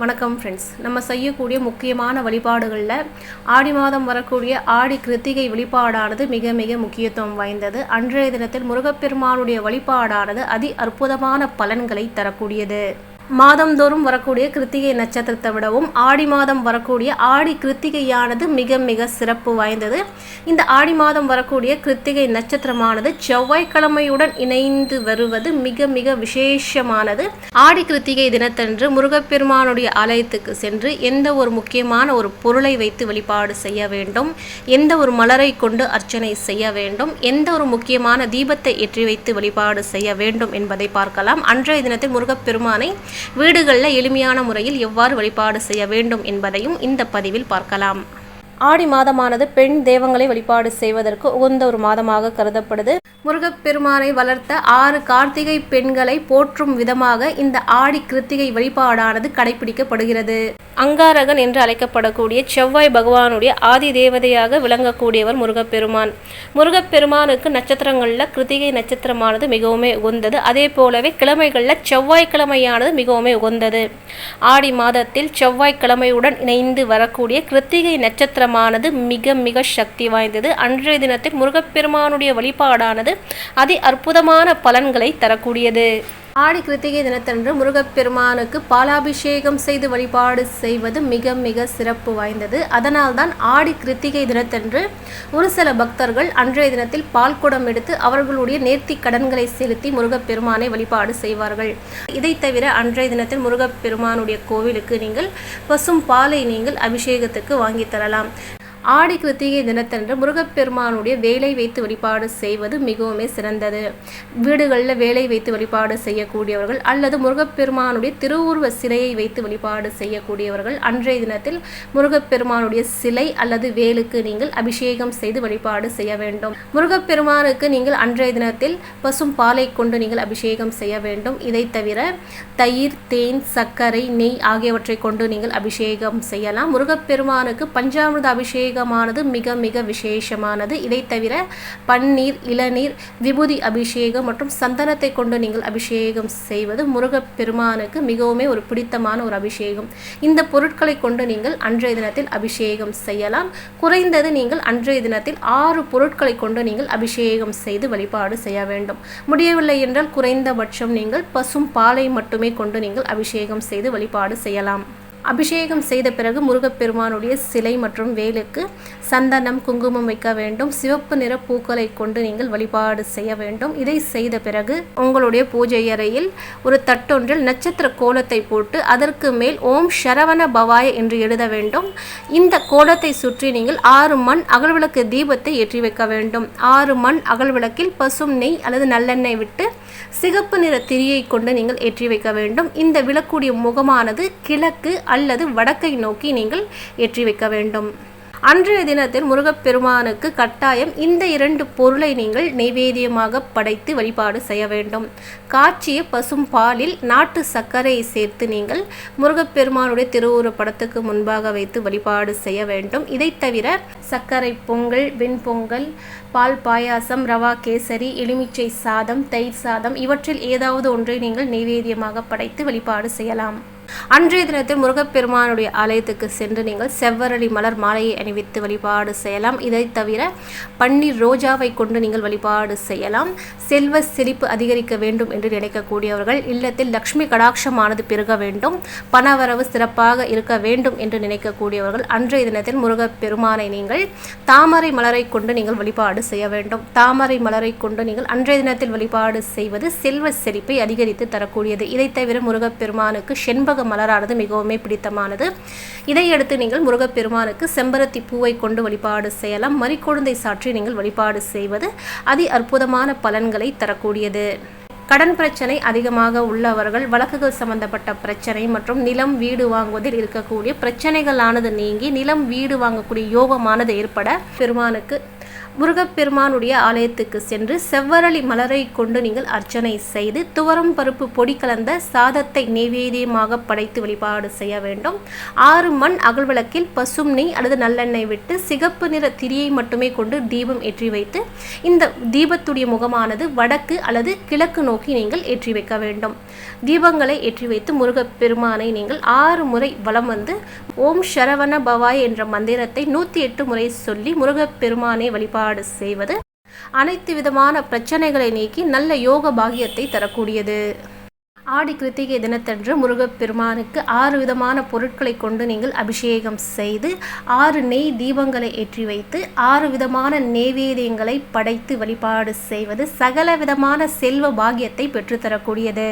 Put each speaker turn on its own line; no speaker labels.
வணக்கம் ஃப்ரெண்ட்ஸ் நம்ம செய்யக்கூடிய முக்கியமான வழிபாடுகளில் ஆடி மாதம் வரக்கூடிய ஆடி கிருத்திகை வழிபாடானது மிக மிக முக்கியத்துவம் வாய்ந்தது. அன்றைய தினத்தில் முருகப்பெருமானுடைய வழிபாடானது அதி அற்புதமான பலன்களை தரக்கூடியது. மாதந்தோறும் வரக்கூடிய கிருத்திகை நட்சத்திரத்தை விடவும் ஆடி மாதம் வரக்கூடிய ஆடி கிருத்திகையானது மிக மிக சிறப்பு வாய்ந்தது. இந்த ஆடி மாதம் வரக்கூடிய கிருத்திகை நட்சத்திரமானது செவ்வாய்க்கிழமையுடன் இணைந்து வருவது மிக மிக விசேஷமானது. ஆடி கிருத்திகை தினத்தன்று முருகப்பெருமானுடைய ஆலயத்துக்கு சென்று எந்த ஒரு முக்கியமான ஒரு பொருளை வைத்து வழிபாடு செய்ய வேண்டும் எந்த ஒரு மலரை கொண்டு அர்ச்சனை செய்ய வேண்டும் எந்த ஒரு முக்கியமான தீபத்தை ஏற்றி வைத்து வழிபாடு செய்ய வேண்டும் என்பதை பார்க்கலாம். அன்றைய தினத்தில் முருகப்பெருமானை வீடுகளில் எளிமையான முறையில் எவ்வாறு வழிபாடு செய்ய வேண்டும் என்பதையும் இந்த பதிவில் பார்க்கலாம். ஆடி மாதமானது பெண் தெய்வங்களை வழிபாடு செய்வதற்கு உகந்த ஒரு மாதமாக கருதப்படுது. முருகப்பெருமானை வளர்த்த ஆறு கார்த்திகை பெண்களை போற்றும் விதமாக இந்த ஆடி கிருத்திகை வழிபாடானது கடைபிடிக்கப்படுகிறது. அங்காரகன் என்று அழைக்கப்படக்கூடிய செவ்வாய் பகவானுடைய ஆதி தேவதையாக விளங்கக்கூடியவர் முருகப்பெருமான். முருகப்பெருமானுக்கு நட்சத்திரங்களில் கிருத்திகை நட்சத்திரமானது மிகவுமே உகந்தது. அதே போலவே கிழமைகளில் செவ்வாய்க்கிழமையானது மிகவுமே உகந்தது. ஆடி மாதத்தில் செவ்வாய்க்கிழமையுடன் இணைந்து வரக்கூடிய கிருத்திகை நட்சத்திரமானது மிக மிக சக்தி வாய்ந்தது. அன்றைய தினத்தில் முருகப்பெருமானுடைய வழிபாடானது அதி அற்புதமான பலன்களை தரக்கூடியது. ஆடி கிருத்திகை தினத்தன்று முருகப்பெருமானுக்கு பாலாபிஷேகம் செய்து வழிபாடு செய்வது மிக மிக சிறப்பு வாய்ந்தது. அதனால்தான் ஆடி கிருத்திகை தினத்தன்று ஒரு சில பக்தர்கள் அன்றைய தினத்தில் பால் குடம் எடுத்து அவர்களுடைய நேர்த்தி கடன்களை செலுத்தி முருகப்பெருமானை வழிபாடு செய்வார்கள். இதை தவிர அன்றைய தினத்தில் முருகப்பெருமானுடைய கோவிலுக்கு நீங்கள் பசும் பாலை நீங்கள் அபிஷேகத்துக்கு வாங்கி தரலாம். ஆடி கிருத்திகை தினத்தன்று முருகப்பெருமானுடைய வேலை வைத்து வழிபாடு செய்வது மிகவும் சிறந்தது. வீடுகளில் வேலை வைத்து வழிபாடு செய்யக்கூடியவர்கள் அல்லது முருகப்பெருமானுடைய திருவுருவ சிலையை வைத்து வழிபாடு செய்யக்கூடியவர்கள் அன்றைய தினத்தில் முருகப்பெருமானுடைய சிலை அல்லது வேலுக்கு நீங்கள் அபிஷேகம் செய்து வழிபாடு செய்ய வேண்டும். முருகப்பெருமானுக்கு நீங்கள் அன்றைய தினத்தில் பசும் பாலை கொண்டு நீங்கள் அபிஷேகம் செய்ய வேண்டும். இதை தவிர தயிர் தேன் சர்க்கரை நெய் ஆகியவற்றை கொண்டு நீங்கள் அபிஷேகம் செய்யலாம். முருகப்பெருமானுக்கு பஞ்சாமிர்த அபிஷேகம் அபிஷேகமானது மிக மிக விசேஷமானது. இதை தவிர பன்னீர் இளநீர் விபூதி அபிஷேகம் மற்றும் சந்தனத்தை கொண்டு நீங்கள் அபிஷேகம் செய்வது முருகப்பெருமானுக்கு மிகவுமே ஒரு பிடித்தமான ஒரு அபிஷேகம். இந்த பொருட்களை கொண்டு நீங்கள் அன்றைய தினத்தில் அபிஷேகம் செய்யலாம். குறைந்தது நீங்கள் அன்றைய தினத்தில் ஆறு பொருட்களை கொண்டு நீங்கள் அபிஷேகம் செய்து வழிபாடு செய்ய வேண்டும். முடியவில்லை என்றால் குறைந்தபட்சம் நீங்கள் பசும் பாலை மட்டுமே கொண்டு நீங்கள் அபிஷேகம் செய்து வழிபாடு செய்யலாம். அபிஷேகம் செய்த பிறகு முருகப்பெருமானுடைய சிலை மற்றும் வேலுக்கு சந்தனம் குங்குமம் வைக்க வேண்டும். சிவப்பு நிற பூக்களை கொண்டு நீங்கள் வழிபாடு செய்ய வேண்டும். இதை செய்த பிறகு உங்களுடைய பூஜை அறையில் ஒரு தட்டொன்றில் நட்சத்திர கோலத்தை போட்டு அதற்கு மேல் ஓம் சரவண பவாய என்று எழுத வேண்டும். இந்த கோலத்தை சுற்றி நீங்கள் ஆறு மண் அகல்விளக்கு தீபத்தை ஏற்றி வைக்க வேண்டும். ஆறு மண் அகல்விளக்கில் பசும் நெய் அல்லது நல்லெண்ணெய் விட்டு சிகப்பு நிற திரியை கொண்டு நீங்கள் ஏற்றி வைக்க வேண்டும். இந்த விளக்குடைய முகமானது கிழக்கு அல்லது வடக்கை நோக்கி நீங்கள் ஏற்றி வைக்க வேண்டும். அன்றைய தினத்தில் முருகப்பெருமானுக்கு கட்டாயம் இந்த இரண்டு பொருளை நீங்கள் நைவேத்தியமாக படைத்து வழிபாடு செய்ய வேண்டும். காய்ச்சிய பசும் பாலில் நாட்டு சர்க்கரையை சேர்த்து நீங்கள் முருகப்பெருமானுடைய திருவுரு படத்துக்கு முன்பாக வைத்து வழிபாடு செய்ய வேண்டும். இதை தவிர சர்க்கரை பொங்கல் வெண்பொங்கல் பால் பாயாசம் ரவா கேசரி எலுமிச்சை சாதம் தயிர் சாதம் இவற்றில் ஏதாவது ஒன்றை நீங்கள் நைவேத்தியமாக படைத்து வழிபாடு செய்யலாம். அன்றைய தினத்தில் முருகப்பெருமானுடைய ஆலயத்துக்கு சென்று நீங்கள் செவ்வரளி மலர் மாலையை அணிவித்து வழிபாடு செய்யலாம். இதை தவிர பன்னீர் ரோஜாவை கொண்டு நீங்கள் வழிபாடு செய்யலாம். செல்வ செழிப்பு அதிகரிக்க வேண்டும் என்று நினைக்கக்கூடியவர்கள் இல்லத்தில் லக்ஷ்மி கடாட்சமானது பெருக வேண்டும். பணவரவு சிறப்பாக இருக்க வேண்டும் என்று நினைக்கக்கூடியவர்கள் அன்றைய தினத்தில் முருகப்பெருமானை நீங்கள் தாமரை மலரை கொண்டு நீங்கள் வழிபாடு செய்ய வேண்டும். தாமரை மலரை கொண்டு நீங்கள் அன்றைய தினத்தில் வழிபாடு செய்வது செல்வ செழிப்பை அதிகரித்து தரக்கூடியது. இதை தவிர முருகப்பெருமானுக்கு செண்பக செண்பக மலரானது மிகவுமே பிடித்தமானது. இதையடுத்து நீங்கள் முருகப்பெருமானுக்கு செம்பருத்தி பூவை கொண்டு வழிபாடு செய்யலாம். மறிக்கொழுந்தை சாற்றி நீங்கள் வழிபாடு செய்வது அதி அற்புதமான பலன்களை தரக்கூடியது. கடன் பிரச்சனை அதிகமாக உள்ளவர்கள் வழக்குகள் சம்பந்தப்பட்ட பிரச்சனை மற்றும் நிலம் வீடு வாங்குவதில் இருக்கக்கூடிய பிரச்சனைகளானது நீங்கி நிலம் வீடு வாங்கக்கூடிய யோகமானது ஏற்பட பெருமானுக்கு முருகப்பெருமானுடைய ஆலயத்துக்கு சென்று செவ்வரளி மலரை கொண்டு நீங்கள் அர்ச்சனை செய்து துவரம் பருப்பு பொடி கலந்த சாதத்தை நெய்வேதியமாக படைத்து வழிபாடு செய்ய வேண்டும். ஆறு மண் அகழ்விளக்கில் பசும் நெய் அல்லது நல்லெண்ணெய் விட்டு சிகப்பு நிற திரியை மட்டுமே கொண்டு தீபம் ஏற்றி வைத்து இந்த தீபத்துடைய முகமானது வடக்கு அல்லது கிழக்கு நோக்கி நீங்கள் ஏற்றி வைக்க வேண்டும். தீபங்களை ஏற்றி வைத்து முருகப்பெருமானை நீங்கள் ஆறு முறை வலம் வந்து ஓம் சரவண பவாய் என்ற மந்திரத்தை நூற்றி எட்டு முறை சொல்லி முருகப்பெருமானை வழிபாடு செய்வது அனைத்து விதமான பிரச்சனைகளை நீக்கி நல்ல யோக பாகியத்தை தரக்கூடியது. ஆடி கிருத்திகை தினத்தன்று முருகப்பெருமானுக்கு ஆறு விதமான பொருட்களை கொண்டு நீங்கள் அபிஷேகம் செய்து ஆறு நெய் தீபங்களை ஏற்றி வைத்து ஆறு விதமான நெவேதியங்களை படைத்து வழிபாடு செய்வது சகல விதமான செல்வ பாகியத்தை பெற்றுத்தரக்கூடியது.